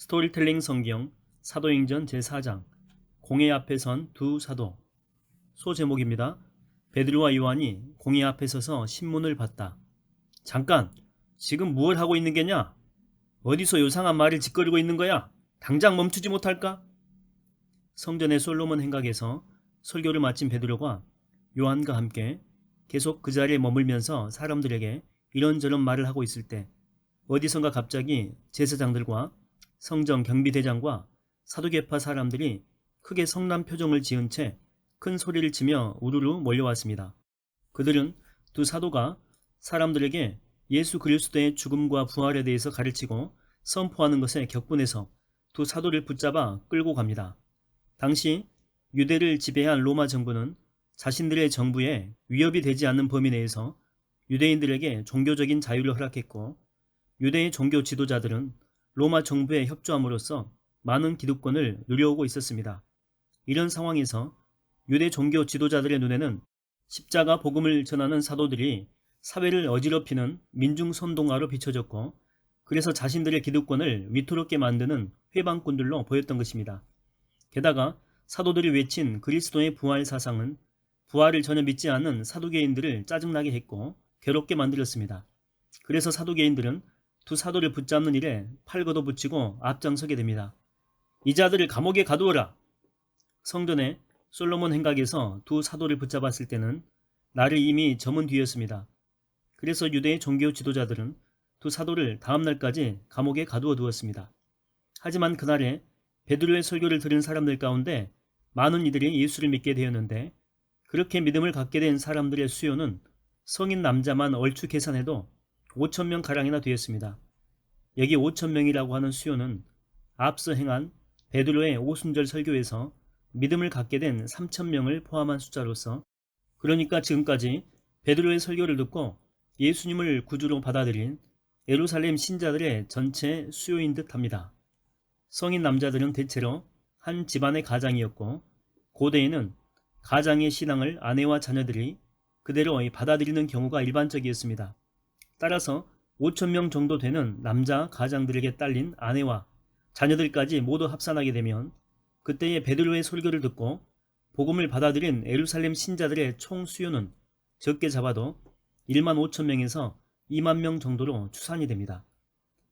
스토리텔링 성경 사도행전 제4장 공회 앞에 선 두 사도 소 제목입니다. 베드로와 요한이 공회 앞에 서서 신문을 봤다. 잠깐 지금 무얼 하고 있는 게냐? 어디서 요상한 말을 짓거리고 있는 거야? 당장 멈추지 못할까? 성전의 솔로몬 행각에서 설교를 마친 베드로가 요한과 함께 계속 그 자리에 머물면서 사람들에게 이런저런 말을 하고 있을 때 어디선가 갑자기 제사장들과 성정 경비대장과 사두개파 사람들이 크게 성난 표정을 지은 채 큰 소리를 치며 우르르 몰려왔습니다. 그들은 두 사도가 사람들에게 예수 그리스도의 죽음과 부활에 대해서 가르치고 선포하는 것에 격분해서 두 사도를 붙잡아 끌고 갑니다. 당시 유대를 지배한 로마 정부는 자신들의 정부에 위협이 되지 않는 범위 내에서 유대인들에게 종교적인 자유를 허락했고 유대의 종교 지도자들은 로마 정부에 협조함으로써 많은 기득권을 누려오고 있었습니다. 이런 상황에서 유대 종교 지도자들의 눈에는 십자가 복음을 전하는 사도들이 사회를 어지럽히는 민중 선동가로 비춰졌고 그래서 자신들의 기득권을 위태롭게 만드는 회방꾼들로 보였던 것입니다. 게다가 사도들이 외친 그리스도의 부활 사상은 부활을 전혀 믿지 않는 사도계인들을 짜증나게 했고 괴롭게 만들었습니다. 그래서 사도계인들은 두 사도를 붙잡는 일에 팔 걷어붙이고 앞장서게 됩니다. 이 자들을 감옥에 가두어라. 성전에 솔로몬 행각에서 두 사도를 붙잡았을 때는 날을 이미 저문 뒤였습니다. 그래서 유대의 종교 지도자들은 두 사도를 다음 날까지 감옥에 가두어 두었습니다. 하지만 그날에 베드로의 설교를 들은 사람들 가운데 많은 이들이 예수를 믿게 되었는데 그렇게 믿음을 갖게 된 사람들의 수요는 성인 남자만 얼추 계산해도 5천 명 가량이나 되었습니다. 여기 5천 명이라고 하는 수요는 앞서 행한 베드로의 오순절 설교에서 믿음을 갖게 된 3천 명을 포함한 숫자로서 그러니까 지금까지 베드로의 설교를 듣고 예수님을 구주로 받아들인 예루살렘 신자들의 전체 수요인 듯 합니다. 성인 남자들은 대체로 한 집안의 가장이었고 고대에는 가장의 신앙을 아내와 자녀들이 그대로 받아들이는 경우가 일반적이었습니다. 따라서 5천 명 정도 되는 남자 가장들에게 딸린 아내와 자녀들까지 모두 합산하게 되면 그때의 베드로의 설교를 듣고 복음을 받아들인 에루살렘 신자들의 총 수요는 적게 잡아도 1만 5천 명에서 2만 명 정도로 추산이 됩니다.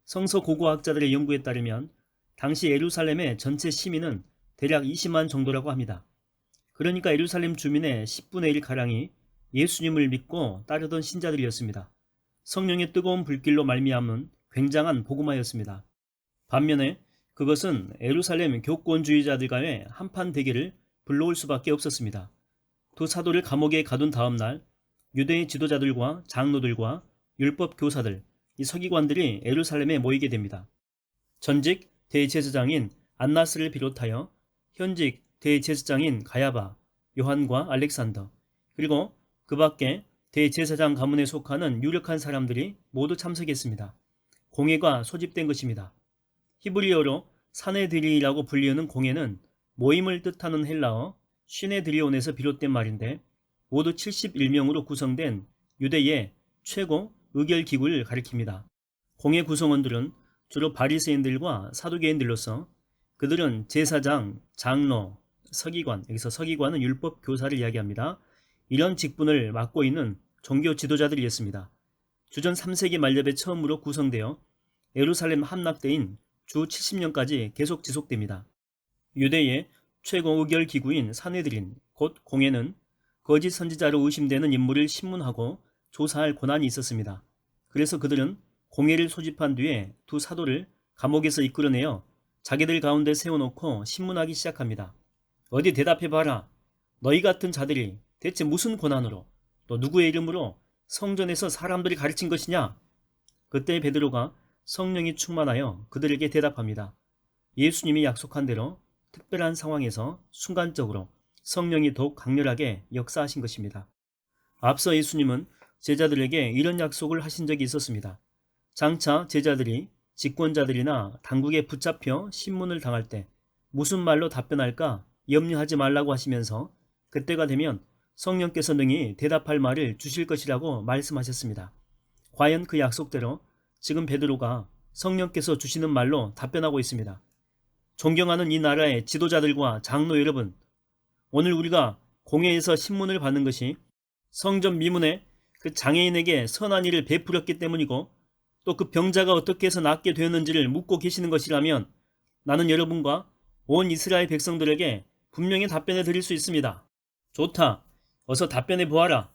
성서 고고학자들의 연구에 따르면 당시 에루살렘의 전체 시민은 대략 20만 정도라고 합니다. 그러니까 에루살렘 주민의 10분의 1 가량이 예수님을 믿고 따르던 신자들이었습니다. 성령의 뜨거운 불길로 말미암은 굉장한 복음화였습니다. 반면에 그것은 에루살렘 교권주의자들과의 한판 대결을 불러올 수밖에 없었습니다. 두 사도를 감옥에 가둔 다음 날 유대의 지도자들과 장로들과 율법 교사들, 이 서기관들이 에루살렘에 모이게 됩니다. 전직 대제사장인 안나스를 비롯하여 현직 대제사장인 가야바, 요한과 알렉산더, 그리고 그 밖에 대제사장 가문에 속하는 유력한 사람들이 모두 참석했습니다. 공회가 소집된 것입니다. 히브리어로 사네드리라고 불리우는 공회는 모임을 뜻하는 헬라어 시네드리온에서 비롯된 말인데 모두 71명으로 구성된 유대의 최고 의결 기구를 가리킵니다. 공회 구성원들은 주로 바리새인들과 사두개인들로서 그들은 제사장, 장로, 서기관, 여기서 서기관은 율법 교사를 이야기합니다. 이런 직분을 맡고 있는 종교 지도자들이었습니다. 주전 3세기 말엽에 처음으로 구성되어 예루살렘 함락대인 주 70년까지 계속 지속됩니다. 유대의 최고 의결 기구인 사내들인 곧 공회는 거짓 선지자로 의심되는 인물을 신문하고 조사할 권한이 있었습니다. 그래서 그들은 공회를 소집한 뒤에 두 사도를 감옥에서 이끌어내어 자기들 가운데 세워놓고 신문하기 시작합니다. 어디 대답해봐라. 너희 같은 자들이 대체 무슨 권한으로 또 누구의 이름으로 성전에서 사람들이 가르친 것이냐? 그때 베드로가 성령이 충만하여 그들에게 대답합니다. 예수님이 약속한 대로 특별한 상황에서 순간적으로 성령이 더욱 강렬하게 역사하신 것입니다. 앞서 예수님은 제자들에게 이런 약속을 하신 적이 있었습니다. 장차 제자들이 직권자들이나 당국에 붙잡혀 신문을 당할 때 무슨 말로 답변할까 염려하지 말라고 하시면서 그때가 되면 성령께서 능히 대답할 말을 주실 것이라고 말씀하셨습니다. 과연 그 약속대로 지금 베드로가 성령께서 주시는 말로 답변하고 있습니다. 존경하는 이 나라의 지도자들과 장로 여러분, 오늘 우리가 공회에서 신문을 받는 것이 성전 미문에 그 장애인에게 선한 일을 베풀었기 때문이고 또 그 병자가 어떻게 해서 낫게 되었는지를 묻고 계시는 것이라면 나는 여러분과 온 이스라엘 백성들에게 분명히 답변해 드릴 수 있습니다. 좋다. 어서 답변해 보아라.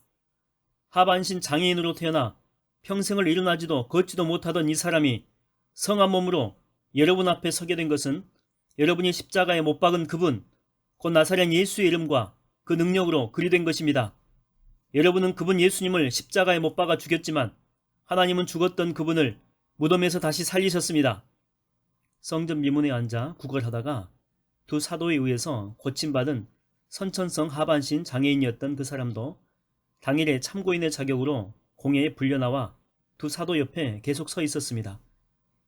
하반신 장애인으로 태어나 평생을 일어나지도 걷지도 못하던 이 사람이 성한 몸으로 여러분 앞에 서게 된 것은 여러분이 십자가에 못 박은 그분, 곧 나사렛 예수의 이름과 그 능력으로 그리 된 것입니다. 여러분은 그분 예수님을 십자가에 못 박아 죽였지만 하나님은 죽었던 그분을 무덤에서 다시 살리셨습니다. 성전 미문에 앉아 구걸하다가 두 사도에 의해서 고침받은 선천성 하반신 장애인이었던 그 사람도 당일에 참고인의 자격으로 공회에 불려나와 두 사도 옆에 계속 서 있었습니다.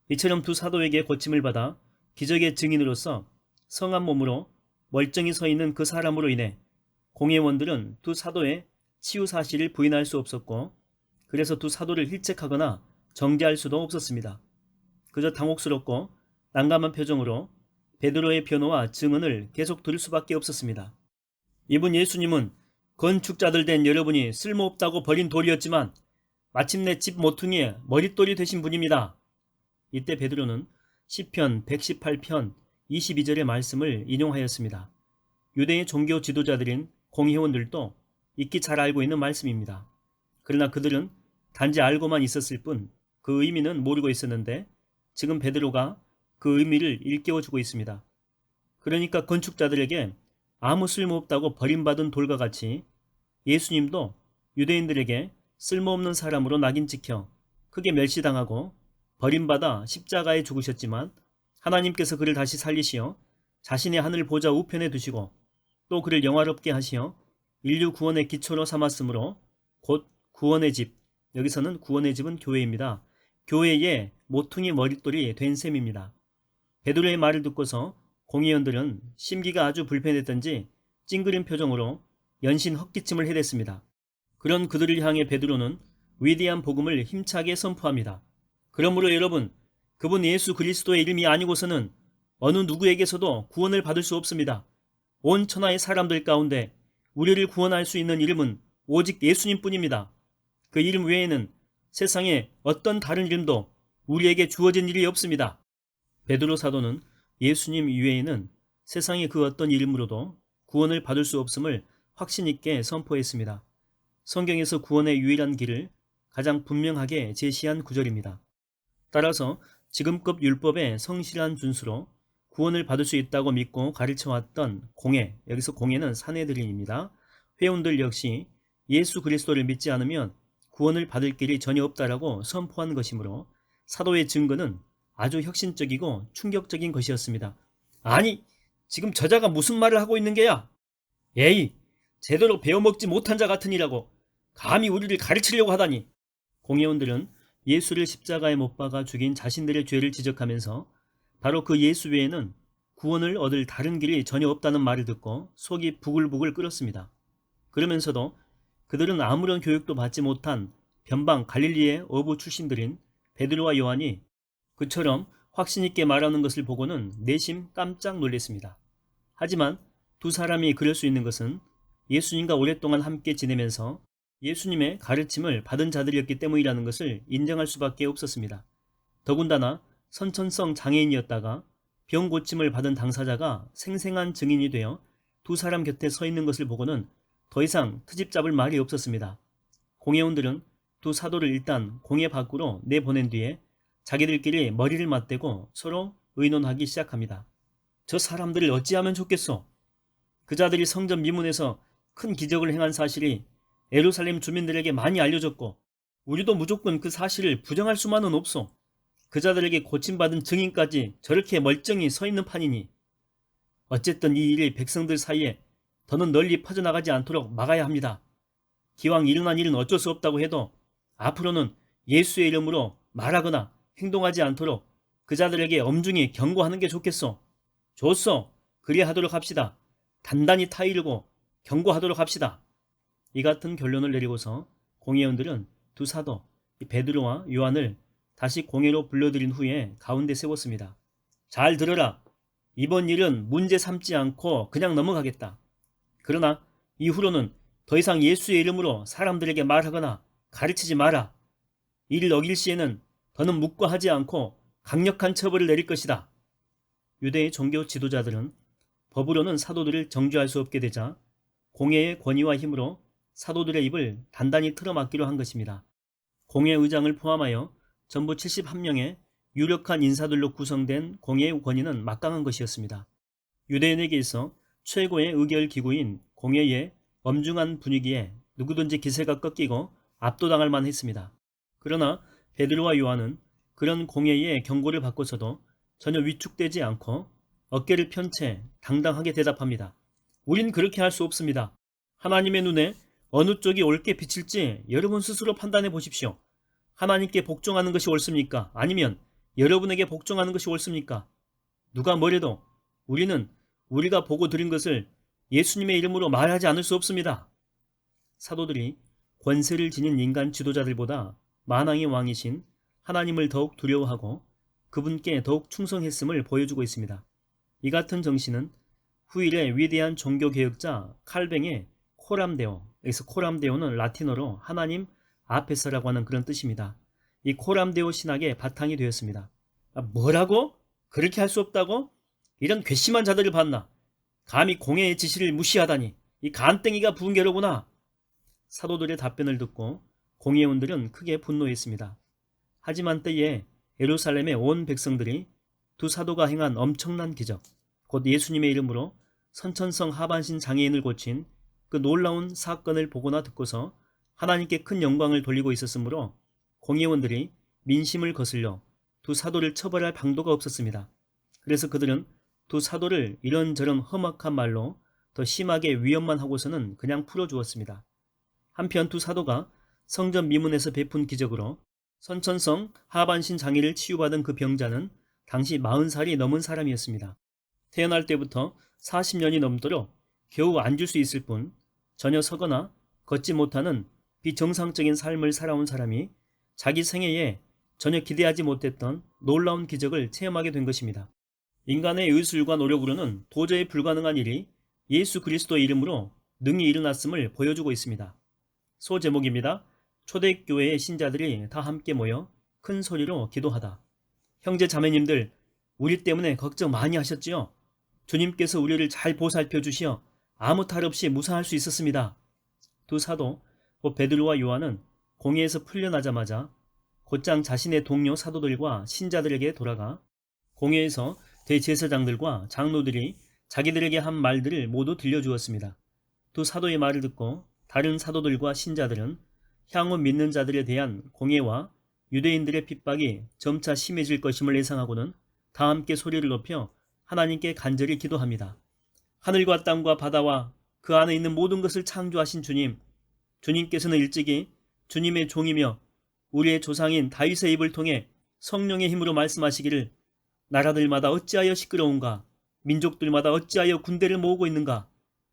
이처럼 두 사도에게 고침을 받아 기적의 증인으로서 성한 몸으로 멀쩡히 서 있는 그 사람으로 인해 공회원들은 두 사도의 치유 사실을 부인할 수 없었고 그래서 두 사도를 힐책하거나 정죄할 수도 없었습니다. 그저 당혹스럽고 난감한 표정으로 베드로의 변호와 증언을 계속 들을 수밖에 없었습니다. 이분 예수님은 건축자들 된 여러분이 쓸모없다고 버린 돌이었지만 마침내 집 모퉁이에 머릿돌이 되신 분입니다. 이때 베드로는 시편 118편 22절의 말씀을 인용하였습니다. 유대의 종교 지도자들인 공회원들도 익히 잘 알고 있는 말씀입니다. 그러나 그들은 단지 알고만 있었을 뿐 그 의미는 모르고 있었는데 지금 베드로가 그 의미를 일깨워주고 있습니다. 그러니까 건축자들에게 아무 쓸모없다고 버림받은 돌과 같이 예수님도 유대인들에게 쓸모없는 사람으로 낙인 찍혀 크게 멸시당하고 버림받아 십자가에 죽으셨지만 하나님께서 그를 다시 살리시어 자신의 하늘 보좌 우편에 두시고 또 그를 영화롭게 하시어 인류 구원의 기초로 삼았으므로 곧 구원의 집, 여기서는 구원의 집은 교회입니다. 교회의 모퉁이 머릿돌이 된 셈입니다. 베드로의 말을 듣고서 공의원들은 심기가 아주 불편했던지 찡그린 표정으로 연신 헛기침을 해댔습니다. 그런 그들을 향해 베드로는 위대한 복음을 힘차게 선포합니다. 그러므로 여러분, 그분 예수 그리스도의 이름이 아니고서는 어느 누구에게서도 구원을 받을 수 없습니다. 온 천하의 사람들 가운데 우리를 구원할 수 있는 이름은 오직 예수님 뿐입니다. 그 이름 외에는 세상에 어떤 다른 이름도 우리에게 주어진 일이 없습니다. 베드로 사도는 예수님 이외에는 세상의 그 어떤 이름으로도 구원을 받을 수 없음을 확신 있게 선포했습니다. 성경에서 구원의 유일한 길을 가장 분명하게 제시한 구절입니다. 따라서 지금껏 율법의 성실한 준수로 구원을 받을 수 있다고 믿고 가르쳐왔던 공회, 여기서 공회는 사내들인입니다. 회원들 역시 예수 그리스도를 믿지 않으면 구원을 받을 길이 전혀 없다라고 선포한 것이므로 사도의 증거는 아주 혁신적이고 충격적인 것이었습니다. 아니, 지금 저자가 무슨 말을 하고 있는 게야? 에이, 제대로 배워먹지 못한 자 같으니라고 감히 우리를 가르치려고 하다니. 공회원들은 예수를 십자가에 못 박아 죽인 자신들의 죄를 지적하면서 바로 그 예수 외에는 구원을 얻을 다른 길이 전혀 없다는 말을 듣고 속이 부글부글 끓었습니다. 그러면서도 그들은 아무런 교육도 받지 못한 변방 갈릴리의 어부 출신들인 베드로와 요한이 그처럼 확신있게 말하는 것을 보고는 내심 깜짝 놀랐습니다. 하지만 두 사람이 그럴 수 있는 것은 예수님과 오랫동안 함께 지내면서 예수님의 가르침을 받은 자들이었기 때문이라는 것을 인정할 수밖에 없었습니다. 더군다나 선천성 장애인이었다가 병 고침을 받은 당사자가 생생한 증인이 되어 두 사람 곁에 서 있는 것을 보고는 더 이상 트집 잡을 말이 없었습니다. 공회원들은 두 사도를 일단 공회 밖으로 내보낸 뒤에 자기들끼리 머리를 맞대고 서로 의논하기 시작합니다. 저 사람들을 어찌하면 좋겠소? 그 자들이 성전 미문에서 큰 기적을 행한 사실이 에루살렘 주민들에게 많이 알려졌고 우리도 무조건 그 사실을 부정할 수만은 없소. 그자들에게 고침받은 증인까지 저렇게 멀쩡히 서 있는 판이니 어쨌든 이 일이 백성들 사이에 더는 널리 퍼져나가지 않도록 막아야 합니다. 기왕 일어난 일은 어쩔 수 없다고 해도 앞으로는 예수의 이름으로 말하거나 행동하지 않도록 그자들에게 엄중히 경고하는 게 좋겠소. 좋소. 그리야 하도록 합시다. 단단히 타이르고 경고하도록 합시다. 이 같은 결론을 내리고서 공회원들은 두 사도 베드로와 요한을 다시 공회로 불러들인 후에 가운데 세웠습니다. 잘 들어라. 이번 일은 문제 삼지 않고 그냥 넘어가겠다. 그러나 이후로는 더 이상 예수의 이름으로 사람들에게 말하거나 가르치지 마라. 이를 어길 시에는 더는 묵과하지 않고 강력한 처벌을 내릴 것이다. 유대의 종교 지도자들은 법으로는 사도들을 정죄할 수 없게 되자 공회의 권위와 힘으로 사도들의 입을 단단히 틀어막기로 한 것입니다. 공회 의장을 포함하여 전부 71명의 유력한 인사들로 구성된 공회의 권위는 막강한 것이었습니다. 유대인에게 있어 최고의 의결 기구인 공회의 엄중한 분위기에 누구든지 기세가 꺾이고 압도당할 만했습니다. 그러나 베드로와 요한은 그런 공회의 경고를 받고서도 전혀 위축되지 않고 어깨를 편 채 당당하게 대답합니다. 우린 그렇게 할 수 없습니다. 하나님의 눈에 어느 쪽이 옳게 비칠지 여러분 스스로 판단해 보십시오. 하나님께 복종하는 것이 옳습니까? 아니면 여러분에게 복종하는 것이 옳습니까? 누가 뭐래도 우리는 우리가 보고 들은 것을 예수님의 이름으로 말하지 않을 수 없습니다. 사도들이 권세를 지닌 인간 지도자들보다 만왕의 왕이신 하나님을 더욱 두려워하고 그분께 더욱 충성했음을 보여주고 있습니다. 이 같은 정신은 후일의 위대한 종교개혁자 칼뱅의 코람데오, 여기서 코람데오는 라틴어로 하나님 앞에서라고 하는 그런 뜻입니다. 이 코람데오 신학의 바탕이 되었습니다. 아, 뭐라고? 그렇게 할 수 없다고? 이런 괘씸한 자들을 봤나? 감히 공회의 지시를 무시하다니 이 간땡이가 부은 게로구나. 사도들의 답변을 듣고 공회원들은 크게 분노했습니다. 하지만 때에 예루살렘의 온 백성들이 두 사도가 행한 엄청난 기적, 곧 예수님의 이름으로 선천성 하반신 장애인을 고친 그 놀라운 사건을 보거나 듣고서 하나님께 큰 영광을 돌리고 있었으므로 공회원들이 민심을 거슬려 두 사도를 처벌할 방도가 없었습니다. 그래서 그들은 두 사도를 이런저런 험악한 말로 더 심하게 위협만 하고서는 그냥 풀어주었습니다. 한편 두 사도가 성전 미문에서 베푼 기적으로 선천성 하반신 장애를 치유받은 그 병자는 당시 40살이 넘은 사람이었습니다. 태어날 때부터 40년이 넘도록 겨우 앉을 수 있을 뿐 전혀 서거나 걷지 못하는 비정상적인 삶을 살아온 사람이 자기 생애에 전혀 기대하지 못했던 놀라운 기적을 체험하게 된 것입니다. 인간의 의술과 노력으로는 도저히 불가능한 일이 예수 그리스도의 이름으로 능히 일어났음을 보여주고 있습니다. 소제목입니다. 초대교회의 신자들이 다 함께 모여 큰 소리로 기도하다. 형제 자매님들, 우리 때문에 걱정 많이 하셨지요? 주님께서 우리를 잘 보살펴 주시어 아무 탈 없이 무사할 수 있었습니다. 두 사도, 곧 베드로와 요한은 공회에서 풀려나자마자 곧장 자신의 동료 사도들과 신자들에게 돌아가 공회에서 대제사장들과 장로들이 자기들에게 한 말들을 모두 들려주었습니다. 두 사도의 말을 듣고 다른 사도들과 신자들은 향후 믿는 자들에 대한 공예와 유대인들의 핍박이 점차 심해질 것임을 예상하고는 다 함께 소리를 높여 하나님께 간절히 기도합니다. 하늘과 땅과 바다와 그 안에 있는 모든 것을 창조하신 주님, 주님께서는 일찍이 주님의 종이며 우리의 조상인 다윗의 입을 통해 성령의 힘으로 말씀하시기를 나라들마다 어찌하여 시끄러운가 민족들마다 어찌하여 군대를 모으고 있는가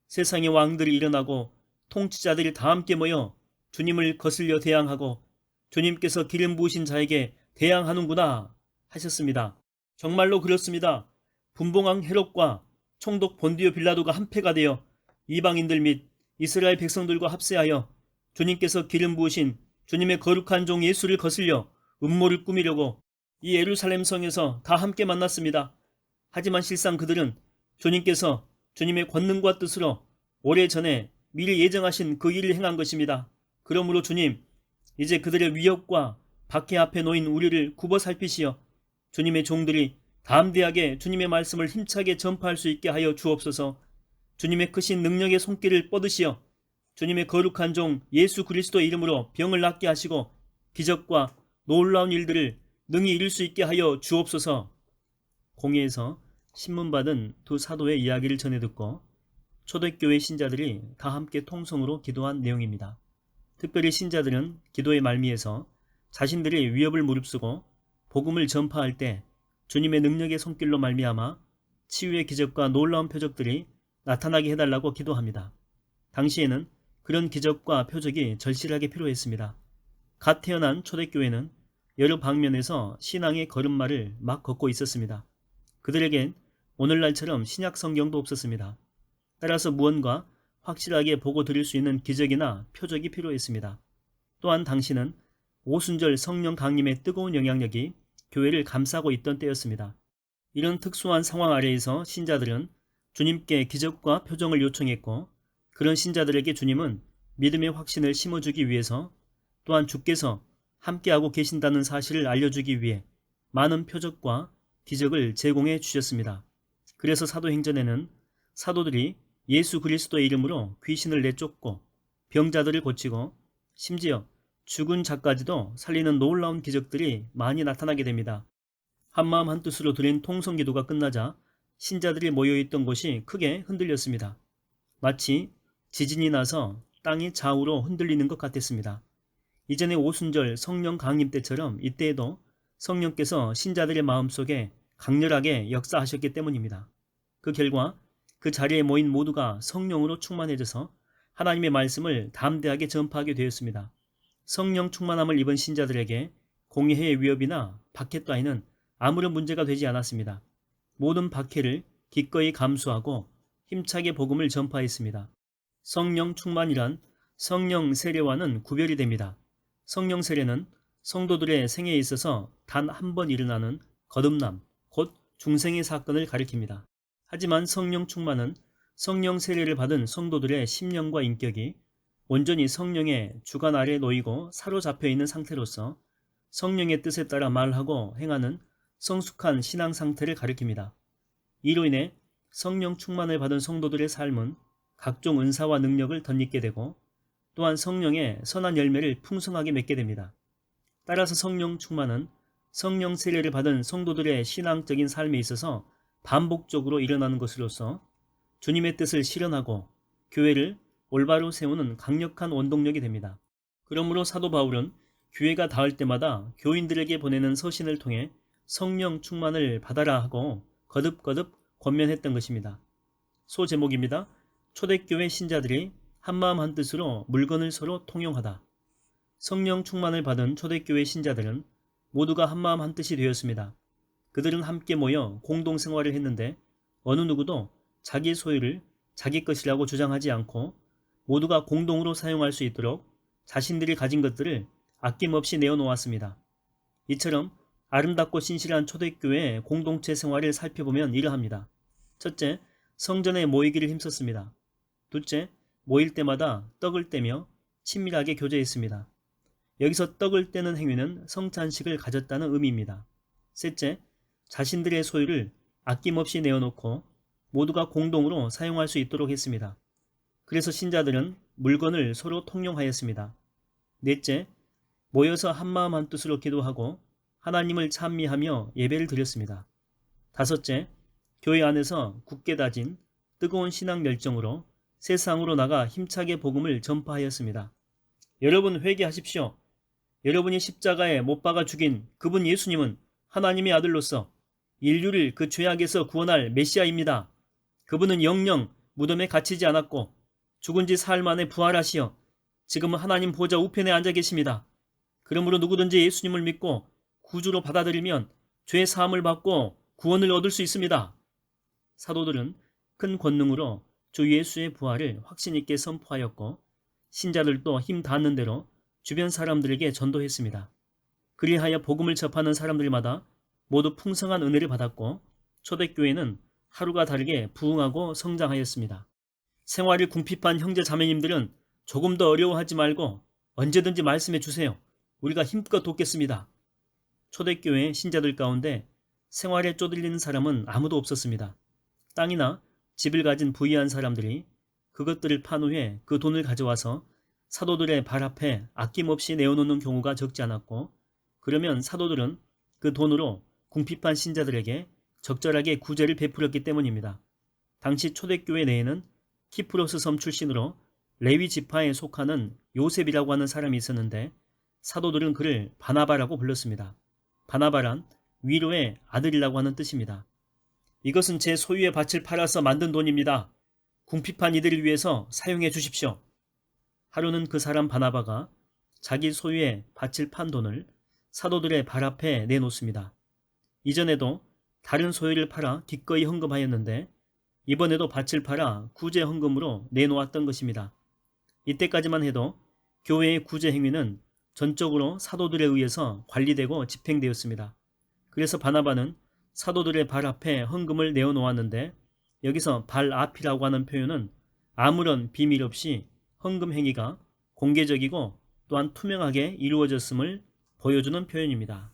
세상의 왕들이 일어나고 통치자들이 다 함께 모여 주님을 거슬려 대항하고 주님께서 기름 부으신 자에게 대항하는구나 하셨습니다. 정말로 그렇습니다. 분봉왕 헤롯과 총독 본디오 빌라도가 한패가 되어 이방인들 및 이스라엘 백성들과 합세하여 주님께서 기름 부으신 주님의 거룩한 종 예수를 거슬려 음모를 꾸미려고 이 예루살렘 성에서 다 함께 만났습니다. 하지만 실상 그들은 주님께서 주님의 권능과 뜻으로 오래전에 미리 예정하신 그 일을 행한 것입니다. 그러므로 주님, 이제 그들의 위협과 박해 앞에 놓인 우리를 굽어 살피시어 주님의 종들이 담대하게 주님의 말씀을 힘차게 전파할 수 있게 하여 주옵소서 주님의 크신 능력의 손길을 뻗으시어 주님의 거룩한 종 예수 그리스도의 이름으로 병을 낫게 하시고 기적과 놀라운 일들을 능히 이룰 수 있게 하여 주옵소서 공회에서 신문받은 두 사도의 이야기를 전해 듣고 초대교회 신자들이 다 함께 통성으로 기도한 내용입니다. 특별히 신자들은 기도의 말미에서 자신들이 위협을 무릅쓰고 복음을 전파할 때 주님의 능력의 손길로 말미암아 치유의 기적과 놀라운 표적들이 나타나게 해달라고 기도합니다. 당시에는 그런 기적과 표적이 절실하게 필요했습니다. 갓 태어난 초대교회는 여러 방면에서 신앙의 걸음마를 막 걷고 있었습니다. 그들에겐 오늘날처럼 신약 성경도 없었습니다. 따라서 무언가 확실하게 보고 드릴 수 있는 기적이나 표적이 필요했습니다. 또한 당신은 오순절 성령 강림의 뜨거운 영향력이 교회를 감싸고 있던 때였습니다. 이런 특수한 상황 아래에서 신자들은 주님께 기적과 표정을 요청했고 그런 신자들에게 주님은 믿음의 확신을 심어주기 위해서 또한 주께서 함께하고 계신다는 사실을 알려주기 위해 많은 표적과 기적을 제공해 주셨습니다. 그래서 사도행전에는 사도들이 예수 그리스도의 이름으로 귀신을 내쫓고 병자들을 고치고 심지어 죽은 자까지도 살리는 놀라운 기적들이 많이 나타나게 됩니다. 한마음 한뜻으로 드린 통성 기도가 끝나자 신자들이 모여있던 곳이 크게 흔들렸습니다. 마치 지진이 나서 땅이 좌우로 흔들리는 것 같았습니다. 이전의 오순절 성령 강림 때처럼 이때에도 성령께서 신자들의 마음속에 강렬하게 역사하셨기 때문입니다. 그 결과 그 자리에 모인 모두가 성령으로 충만해져서 하나님의 말씀을 담대하게 전파하게 되었습니다. 성령 충만함을 입은 신자들에게 공의의 위협이나 박해 따위는 아무런 문제가 되지 않았습니다. 모든 박해를 기꺼이 감수하고 힘차게 복음을 전파했습니다. 성령 충만이란 성령 세례와는 구별이 됩니다. 성령 세례는 성도들의 생애에 있어서 단 한 번 일어나는 거듭남, 곧 중생의 사건을 가리킵니다. 하지만 성령 충만은 성령 세례를 받은 성도들의 심령과 인격이 온전히 성령의 주관 아래 놓이고 사로잡혀 있는 상태로서 성령의 뜻에 따라 말하고 행하는 성숙한 신앙 상태를 가리킵니다. 이로 인해 성령 충만을 받은 성도들의 삶은 각종 은사와 능력을 덧입게 되고 또한 성령의 선한 열매를 풍성하게 맺게 됩니다. 따라서 성령 충만은 성령 세례를 받은 성도들의 신앙적인 삶에 있어서 반복적으로 일어나는 것으로서 주님의 뜻을 실현하고 교회를 올바로 세우는 강력한 원동력이 됩니다. 그러므로 사도 바울은 교회가 닿을 때마다 교인들에게 보내는 서신을 통해 성령 충만을 받아라 하고 거듭거듭 권면했던 것입니다. 소 제목입니다. 초대교회 신자들이 한마음 한뜻으로 물건을 서로 통용하다. 성령 충만을 받은 초대교회 신자들은 모두가 한마음 한뜻이 되었습니다. 그들은 함께 모여 공동 생활을 했는데 어느 누구도 자기 소유를 자기 것이라고 주장하지 않고 모두가 공동으로 사용할 수 있도록 자신들이 가진 것들을 아낌없이 내어놓았습니다. 이처럼 아름답고 신실한 초대교회의 공동체 생활을 살펴보면 이러합니다. 첫째, 성전에 모이기를 힘썼습니다. 둘째, 모일 때마다 떡을 떼며 친밀하게 교제했습니다. 여기서 떡을 떼는 행위는 성찬식을 가졌다는 의미입니다. 셋째, 자신들의 소유를 아낌없이 내어놓고 모두가 공동으로 사용할 수 있도록 했습니다. 그래서 신자들은 물건을 서로 통용하였습니다. 넷째, 모여서 한마음 한뜻으로 기도하고 하나님을 찬미하며 예배를 드렸습니다. 다섯째, 교회 안에서 굳게 다진 뜨거운 신앙 열정으로 세상으로 나가 힘차게 복음을 전파하였습니다. 여러분 회개하십시오. 여러분이 십자가에 못 박아 죽인 그분 예수님은 하나님의 아들로서 인류를 그 죄악에서 구원할 메시아입니다. 그분은 영영 무덤에 갇히지 않았고 죽은 지 사흘 만에 부활하시어 지금은 하나님 보좌 우편에 앉아 계십니다. 그러므로 누구든지 예수님을 믿고 구주로 받아들이면 죄 사함을 받고 구원을 얻을 수 있습니다. 사도들은 큰 권능으로 주 예수의 부활을 확신 있게 선포하였고 신자들도 힘 닿는 대로 주변 사람들에게 전도했습니다. 그리하여 복음을 접하는 사람들마다 모두 풍성한 은혜를 받았고 초대교회는 하루가 다르게 부흥하고 성장하였습니다. 생활이 궁핍한 형제 자매님들은 조금 더 어려워하지 말고 언제든지 말씀해 주세요. 우리가 힘껏 돕겠습니다. 초대교회 신자들 가운데 생활에 쪼들리는 사람은 아무도 없었습니다. 땅이나 집을 가진 부유한 사람들이 그것들을 판 후에 그 돈을 가져와서 사도들의 발 앞에 아낌없이 내어놓는 경우가 적지 않았고 그러면 사도들은 그 돈으로 궁핍한 신자들에게 적절하게 구제를 베풀었기 때문입니다. 당시 초대교회 내에는 키프로스 섬 출신으로 레위 지파에 속하는 요셉이라고 하는 사람이 있었는데 사도들은 그를 바나바라고 불렀습니다. 바나바란 위로의 아들이라고 하는 뜻입니다. 이것은 제 소유의 밭을 팔아서 만든 돈입니다. 궁핍한 이들을 위해서 사용해 주십시오. 하루는 그 사람 바나바가 자기 소유의 밭을 판 돈을 사도들의 발 앞에 내놓습니다. 이전에도 다른 소유를 팔아 기꺼이 헌금하였는데 이번에도 밭을 팔아 구제 헌금으로 내놓았던 것입니다. 이때까지만 해도 교회의 구제 행위는 전적으로 사도들에 의해서 관리되고 집행되었습니다. 그래서 바나바는 사도들의 발 앞에 헌금을 내어놓았는데 여기서 발 앞이라고 하는 표현은 아무런 비밀 없이 헌금 행위가 공개적이고 또한 투명하게 이루어졌음을 보여주는 표현입니다.